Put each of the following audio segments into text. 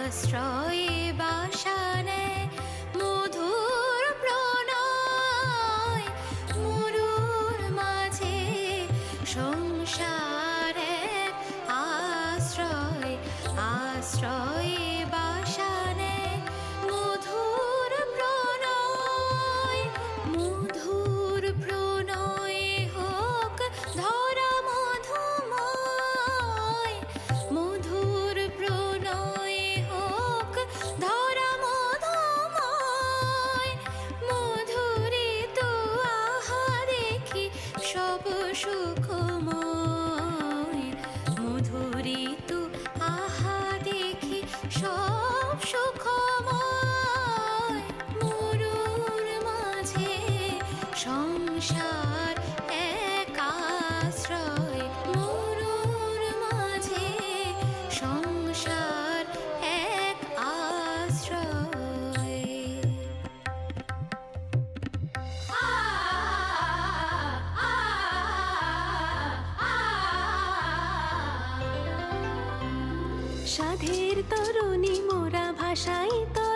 আশ্রয়ে বাসানে মধুর প্রণয় মরুর মাঝে সংসারে আশ্রয় আশ্রয়ে সুখময়। মধুরে তো আহা দেখি সব মরুর মাঝে সংসার সাধের তরুণী মোরা ভাষাই তরঙ্গে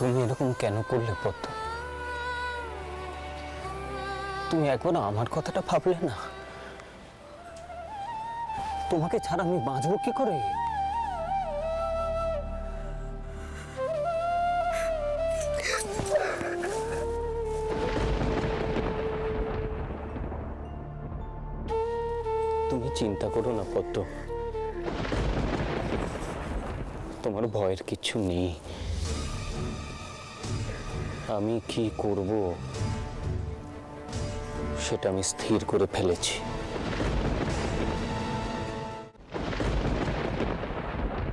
তুমি এরকম কেন করলে পদ্ম তুমি একবার আমার কথাটা ভাবলে না? তোমাকে ছাড়া আমি বাঁচবো কি করে? তুমি চিন্তা করো না পদ্ম তোমার ভয়ের কিচ্ছু নেই। আমি কি করব সেটা আমি স্থির করে ফেলেছি।